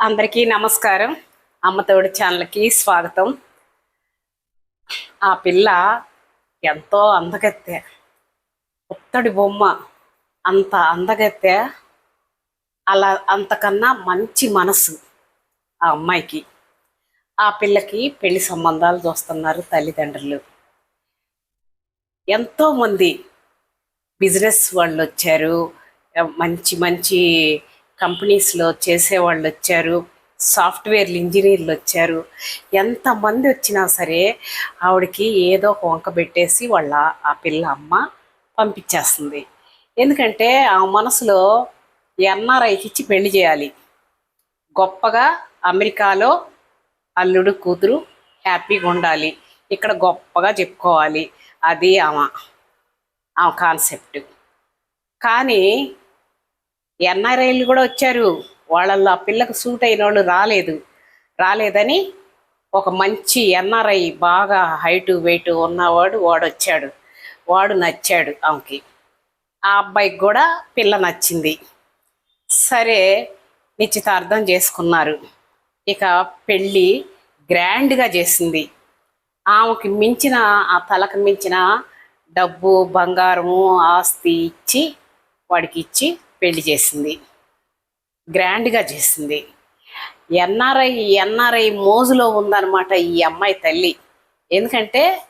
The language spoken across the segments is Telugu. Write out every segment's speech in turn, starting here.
అందరికీ నమస్కారం. అమ్మతోడి ఛానల్కి స్వాగతం. ఆ పిల్ల ఎంతో అందగత్తె. ఉత్తడి బొమ్మ అంత అందగత్తె. అలా అంతకన్నా మంచి మనసు ఆ అమ్మాయికి. ఆ పిల్లకి పెళ్ళి సంబంధాలు చూస్తున్నారు తల్లిదండ్రులు. ఎంతోమంది బిజినెస్ వాళ్ళు వచ్చారు. మంచి మంచి కంపెనీస్లో చేసేవాళ్ళు వచ్చారు సాఫ్ట్వేర్ ఇంజనీర్లు వచ్చారు ఎంతమంది వచ్చినా సరే ఆవిడకి ఏదో ఒక వంక పెట్టేసి వాళ్ళ ఆ పిల్ల అమ్మ పంపించేస్తుంది. ఎందుకంటే ఆ మనసులో ఎన్ఆర్ఐకి ఇచ్చి పెళ్ళి చేయాలి. గొప్పగా అమెరికాలో అల్లుడు కూతురు హ్యాపీగా ఉండాలి. ఇక్కడ గొప్పగా చెప్పుకోవాలి. అది ఆమె ఆమె కాన్సెప్ట్. కానీ ఎన్ఆర్ఐలు కూడా వచ్చారు. వాళ్ళల్లో ఆ పిల్లకు సూట్ అయిన వాళ్ళు రాలేదు. రాలేదని ఒక మంచి ఎన్ఆర్ఐ బాగా హైటు వెయిట్ ఉన్నవాడు వాడు వచ్చాడు వాడు నచ్చాడు ఆమెకి. ఆ అబ్బాయికి కూడా పిల్ల నచ్చింది. సరే నిశ్చితార్థం చేసుకున్నారు. ఇక పెళ్ళి గ్రాండ్గా చేసింది. ఆమెకి మించిన ఆ తలకు మించిన డబ్బు బంగారము ఆస్తి ఇచ్చి వాడికి ఇచ్చి పెళ్ళి చేసింది. గ్రాండ్గా చేసింది. ఎన్ఆర్ఐ ఎన్ఆర్ఐ మోజులో ఉందన్నమాట ఈ అమ్మాయి తల్లి. ఎందుకంటే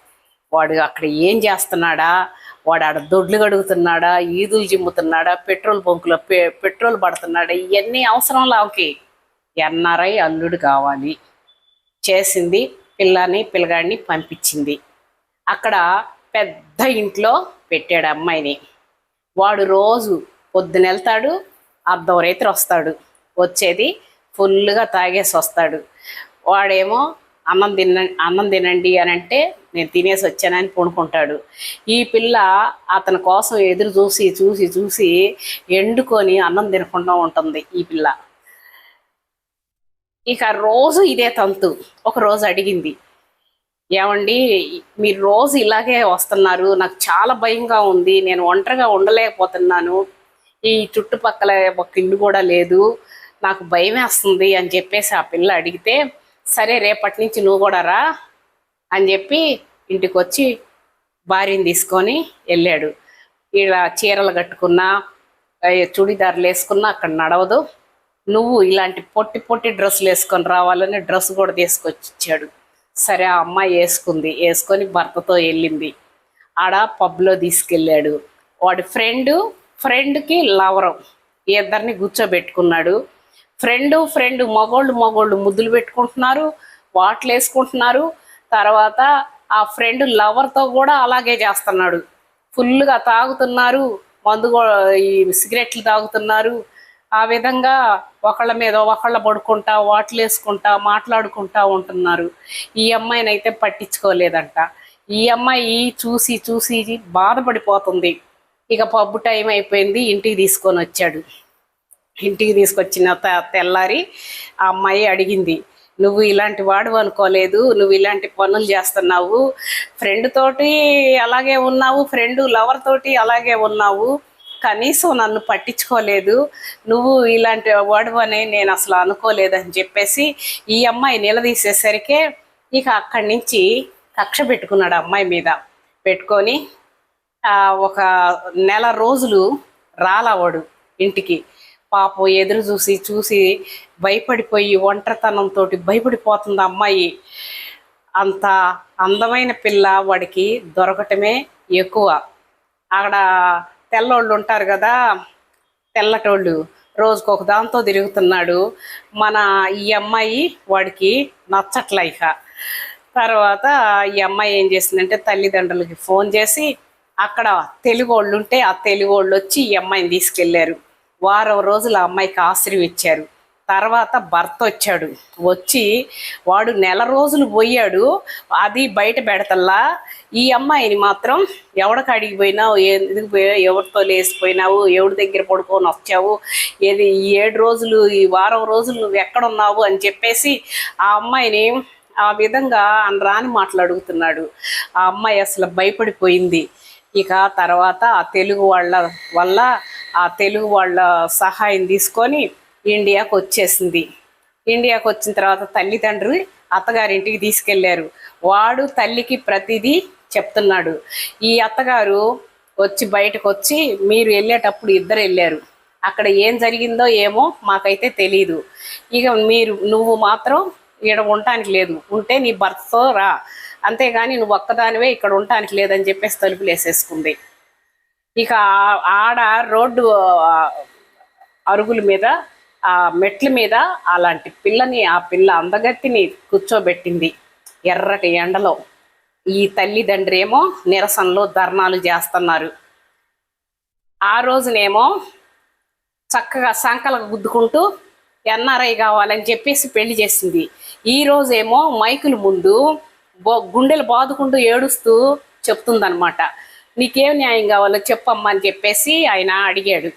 వాడు అక్కడ ఏం చేస్తున్నాడా? వాడు ఆడ దొడ్లు గడుగుతున్నాడా ఈదులు జిమ్ముతున్నాడా? పెట్రోల్ బంకులో పె పెట్రోల్ పడుతున్నాడా? ఇవన్నీ అవసరం లావుకి ఎన్ఆర్ఐ అల్లుడు కావాలి. చేసింది పిల్లని పిల్లగాడిని పంపించింది. అక్కడ పెద్ద ఇంట్లో పెట్టాడు అమ్మాయిని. వాడు రోజు పొద్దున వెళ్తాడు అర్ధం రైతులు వస్తాడు. వచ్చేది ఫుల్గా తాగేసి వస్తాడు. వాడేమో అన్నం తిన అన్నం తినండి అని అంటే నేను తినేసి వచ్చానని పూనుకుంటాడు ఈ పిల్ల అతని కోసం ఎదురు చూసి చూసి చూసి ఎండుకొని అన్నం తినకుండా ఉంటుంది ఈ పిల్ల. ఇక రోజు ఇదే తంతు. ఒకరోజు అడిగింది. ఏమండి మీరు రోజు ఇలాగే వస్తున్నారు నాకు చాలా భయంగా ఉంది నేను ఒంటరిగా ఉండలేకపోతున్నాను ఈ చుట్టుపక్కల ఒక ఇల్లు కూడా లేదు నాకు భయం వేస్తుంది అని చెప్పేసి ఆ పిల్ల అడిగితే సరే రేపటి నుంచి నువ్వు కూడా రా అని చెప్పి ఇంటికి వచ్చి భార్యని తీసుకొని వెళ్ళాడు. ఇలా చీరలు కట్టుకున్నా చుడిదార్లు వేసుకున్నా అక్కడ నడవదు. నువ్వు ఇలాంటి పొట్టి పొట్టి డ్రెస్సులు వేసుకొని రావాలని డ్రెస్ కూడా తీసుకొచ్చి ఇచ్చాడు సరే ఆ అమ్మాయి వేసుకుంది వేసుకొని భర్తతో వెళ్ళింది. ఆడ పబ్లో తీసుకెళ్ళాడు. వాడి ఫ్రెండ్ ఫ్రెండ్కి లవరం. ఇద్దరిని కూర్చోబెట్టుకున్నాడు ఫ్రెండ్ ఫ్రెండ్ మగోళ్ళు మగోళ్ళు ముద్దులు పెట్టుకుంటున్నారు వాట్లు వేసుకుంటున్నారు. తర్వాత ఆ ఫ్రెండ్ లవర్తో కూడా అలాగే చేస్తున్నాడు. ఫుల్గా తాగుతున్నారు మందు ఈ సిగరెట్లు తాగుతున్నారు. ఆ విధంగా ఒకళ్ళ మీద ఒకళ్ళ పడుకుంటా వాట్లు వేసుకుంటా మాట్లాడుకుంటా ఉంటున్నారు. ఈ అమ్మాయినైతే పట్టించుకోలేదంట. ఈ అమ్మాయి చూసి చూసి బాధపడిపోతుంది. ఇక పబ్బు టైం అయిపోయింది ఇంటికి తీసుకొని వచ్చాడు. ఇంటికి తీసుకొచ్చిన తెల్లారి ఆ అమ్మాయి అడిగింది నువ్వు ఇలాంటి వాడు అనుకోలేదు నువ్వు ఇలాంటి పనులు చేస్తున్నావు. ఫ్రెండ్ తోటి అలాగే ఉన్నావు ఫ్రెండ్ లవర్ తోటి అలాగే ఉన్నావు. కనీసం నన్ను పట్టించుకోలేదు. నువ్వు ఇలాంటి వాడు అని నేను అసలు అనుకోలేదని చెప్పేసి ఈ అమ్మాయి నిలదీసేసరికి ఇక అక్కడి నుంచి కక్ష పెట్టుకున్నాడు అమ్మాయి మీద. పెట్టుకొని ఒక నెల రోజులు రాలవాడు ఇంటికి. పాపం ఎదురు చూసి చూసి భయపడిపోయి ఒంటరితనంతో భయపడిపోతుంది అమ్మాయి. అంత అందమైన పిల్ల వాడికి దొరకటమే ఎక్కువ. అక్కడ తెల్లోళ్ళు ఉంటారు కదా తెల్లటోళ్ళు. రోజుకు ఒక దాంతో తిరుగుతున్నాడు. మన ఈ అమ్మాయి వాడికి నచ్చట్ల ఇక. తర్వాత ఈ అమ్మాయి ఏం చేసిందంటే తల్లిదండ్రులకి ఫోన్ చేసి అక్కడ తెలుగు వాళ్ళు ఉంటే ఆ తెలుగు వాళ్ళు వచ్చి ఈ అమ్మాయిని తీసుకెళ్ళారు వారం రోజులు ఆ అమ్మాయికి ఆశ్రయం ఇచ్చారు తర్వాత భర్త వచ్చాడు వచ్చి వాడు నెల రోజులు పోయాడు. అది బయట పెడతల్లా. ఈ అమ్మాయిని మాత్రం ఎవడికి అడిగి పోయినావు ఎందుకు పోయావు ఎవరితో లేసిపోయినావు ఎవడి దగ్గర పడుకొని వచ్చావు? ఏది ఈ ఏడు రోజులు ఈ వారం రోజులు నువ్వు ఎక్కడున్నావు? అని చెప్పేసి ఆ అమ్మాయిని ఆ విధంగా అని రాని మాట్లాడుగుతున్నాడు ఆ అమ్మాయి అసలు భయపడిపోయింది. ఇక తర్వాత ఆ తెలుగు వాళ్ళ వల్ల ఆ తెలుగు వాళ్ళ సహాయం తీసుకొని ఇండియాకు వచ్చేసింది. ఇండియాకు వచ్చిన తర్వాత తల్లిదండ్రులు అత్తగారింటికి తీసుకెళ్ళారు. వాడు తల్లికి ప్రతిదీ చెప్తున్నాడు. ఈ అత్తగారు వచ్చి బయటకు వచ్చి మీరు వెళ్ళేటప్పుడు ఇద్దరు వెళ్ళారు. అక్కడ ఏం జరిగిందో ఏమో మాకైతే తెలియదు ఇక మీరు నువ్వు మాత్రం ఈడ ఉండటానికి లేదు. ఉంటే నీ భర్తతో రా. అంతేగాని నువ్వు ఒక్కదానివే ఇక్కడ ఉండటానికి లేదని చెప్పేసి తలుపులు వేసేసుకుంది. ఇక ఆడ రోడ్డు అరుగుల మీద ఆ మెట్ల మీద అలాంటి పిల్లని ఆ పిల్ల అందగత్తిని కూర్చోబెట్టింది ఎర్రటి ఎండలో. ఈ తల్లిదండ్రేమో నిరసనలో ధర్నాలు చేస్తున్నారు. ఆ రోజునేమో చక్కగా సంకలకు గుద్దుకుంటూ ఎన్ఆర్ఐ కావాలని చెప్పేసి పెళ్ళి చేసింది. ఈ రోజేమో మైకుల ముందు బో గుండెలు బాదుకుంటూ ఏడుస్తూ చెప్తుందనమాట నీకేం న్యాయం కావాలో చెప్పమ్మా అని చెప్పేసి ఆయన అడిగాడు.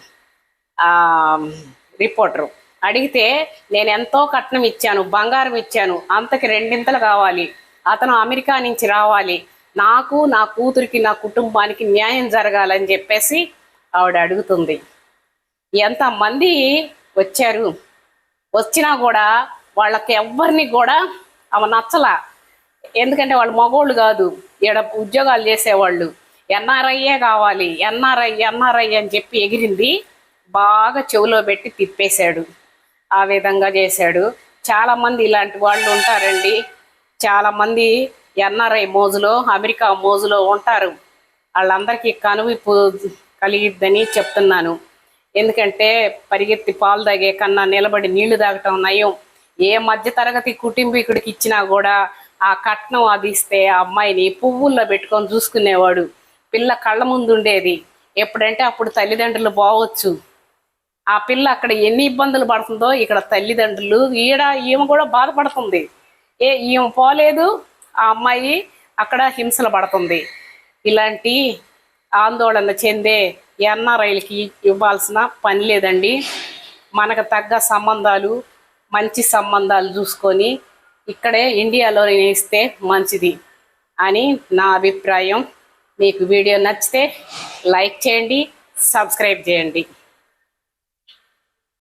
రిపోర్టరు. అడిగితే నేను ఎంతో కట్నం ఇచ్చాను బంగారం ఇచ్చాను అంతకి రెండింతలు కావాలి. అతను అమెరికా నుంచి రావాలి. నాకు నా కూతురికి నా కుటుంబానికి న్యాయం జరగాలని చెప్పేసి ఆవిడ అడుగుతుంది. ఎంతమంది వచ్చారు? వచ్చినా కూడా వాళ్ళకి ఎవ్వరిని కూడా ఆమె నచ్చలా. ఎందుకంటే వాళ్ళు మగోళ్ళు కాదు. ఈడ ఉద్యోగాలు చేసేవాళ్ళు. ఎన్ఆర్ఐయే కావాలి? ఎన్ఆర్ఐ ఎన్ఆర్ఐ అని చెప్పి ఎగిరింది. బాగా చెవిలో పెట్టి తిప్పేశాడు. ఆ విధంగా చేశాడు. చాలామంది ఇలాంటి వాళ్ళు ఉంటారండి. చాలామంది ఎన్ఆర్ఐ మోజులో అమెరికా మోజులో ఉంటారు. వాళ్ళందరికీ కనువిప్పు కలిగిద్దని చెప్తున్నాను. ఎందుకంటే పరిగెత్తి పాలు తాగే కన్నా నిలబడి నీళ్ళు తాగటం నయం. ఏ మధ్య తరగతి కుటుంబీకుడికి ఇచ్చినా కూడా ఆ కట్నం అది ఇస్తే ఆ అమ్మాయిని పువ్వుల్లో పెట్టుకొని చూసుకునేవాడు. పిల్ల కళ్ళ ముందు ఉండేది. ఎప్పుడంటే అప్పుడు తల్లిదండ్రులు పోవచ్చు ఆ పిల్ల అక్కడ ఎన్ని ఇబ్బందులు పడుతుందో ఇక్కడ తల్లిదండ్రులు ఈడ ఈమె కూడా బాధపడుతుంది. ఏ ఈమె పోలేదు ఆ అమ్మాయి అక్కడ హింసలు పడుతుంది. ఇలాంటి ఆందోళన చెందే ఎన్ఆర్ఐలకి ఇవ్వాల్సిన పని లేదండి. మనకు తగ్గ సంబంధాలు మంచి సంబంధాలు చూసుకొని ఇక్కడే ఇండియాలోనే ఇస్తే మంచిది అని నా అభిప్రాయం. మీకు వీడియో నచ్చితే లైక్ చేయండి సబ్స్క్రైబ్ చేయండి.